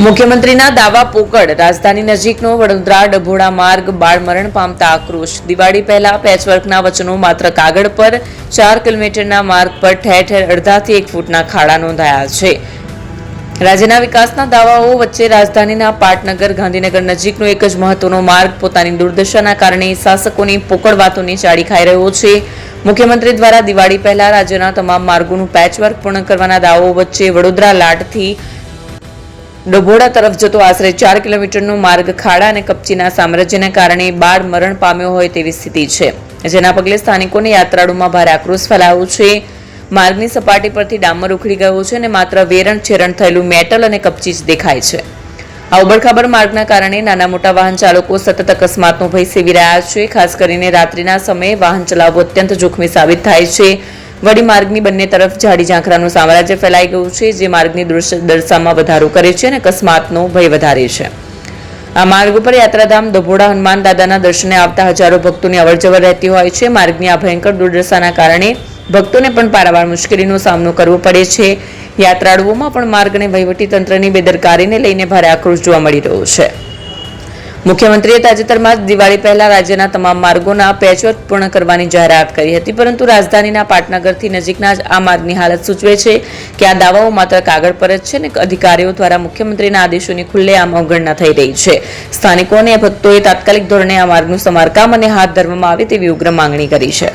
મુખ્યમંત્રીના દાવા પોકળ. રાજધાની નજીકનો વડોદરા ડભોડા માર્ગ બાળમરણ પામતા આક્રોશ. દિવાળી પહેલા પેચવર્કના વચનો માત્ર કાગળ પર, ચાર કિલોમીટરના માર્ગ પર ઠેર ઠેર અડધાથી એક ફૂટના ખાડા નોંધાયા છે. રાજ્યના વિકાસના દાવાઓ વચ્ચે રાજધાનીના પાટનગર, ગાંધીનગર નજીકનો એક જ મહત્વનો માર્ગ પોતાની દુર્દશાના કારણે શાસકોની પોકળ વાતોની ચાડી ખાઈ રહ્યો છે. મુખ્યમંત્રી દ્વારા દિવાળી પહેલા રાજ્યના તમામ માર્ગોનું પેચવર્ક પૂર્ણ કરવાના દાવો વચ્ચે વડોદરા લાટથી ડભોડા તરફ જતો આશરે ચાર કિલોમીટરનો માર્ગ ખાડા અને કપચીના સામ્રાજ્યને કારણે બાળ મરણ પામ્યો હોય તેવી સ્થિતિ છે. જેના પગલે સ્થાનિકોને યાત્રાળુમાં ભારે આક્રોશ ફેલાયો છે. માર્ગની સપાટી પરથી ડામર ઉખડી ગયો છે અને માત્ર વેરણ છેરણ થયેલું મેટલ અને કપચી જ દેખાય છે. આ ઉબડખાબડ માર્ગના કારણે નાના મોટા વાહન ચાલકો સતત અકસ્માતનો ભય સેવી રહ્યા છે. ખાસ કરીને રાત્રિના સમયે વાહન ચલાવવું અત્યંત જોખમી સાબિત થાય છે. વડી માર્ગની બંને તરફ ઝાડી ઝાંખરાનું સામ્રાજ્ય ફેલાઈ ગયું છે, જે માર્ગની દૃશ્યદર્શામાં વધારો કરે છે અને અકસ્માતનો ભય વધારે છે. આ માર્ગ ઉપર યાત્રાધામ દભોડા હનુમાન દાદાના દર્શને આવતા હજારો ભક્તોની અવરજવર રહેતી હોય છે. માર્ગની આ ભયંકર દુર્દશાના કારણે ભક્તોને પણ પારાવાર મુશ્કેલીનો સામનો કરવો પડે છે. યાત્રાળુઓમાં પણ માર્ગ અને વહીવટી તંત્રની બેદરકારીને લઈને ભારે આક્રોશ જોવા મળી રહ્યો છે. મુખ્યમંત્રીએ તાજેતરમાં જ દિવાળી પહેલા રાજ્યના તમામ માર્ગોના પેચવર્ક પૂર્ણ કરવાની જાહેરાત કરી હતી, પરંતુ રાજધાનીના પાટનગરથી નજીકના જ આ માર્ગની હાલત સૂચવે છે કે આ દાવાઓ માત્ર કાગળ પર જ છે અને અધિકારીઓ દ્વારા મુખ્યમંત્રીના આદેશોની ખુલ્લેઆમ અવગણના થઈ રહી છે. સ્થાનિકો અને ભક્તોએ તાત્કાલિક ધોરણે આ માર્ગનું સમારકામ અને હાથ ધરવામાં આવે તેવી ઉગ્ર માંગણી કરી છે.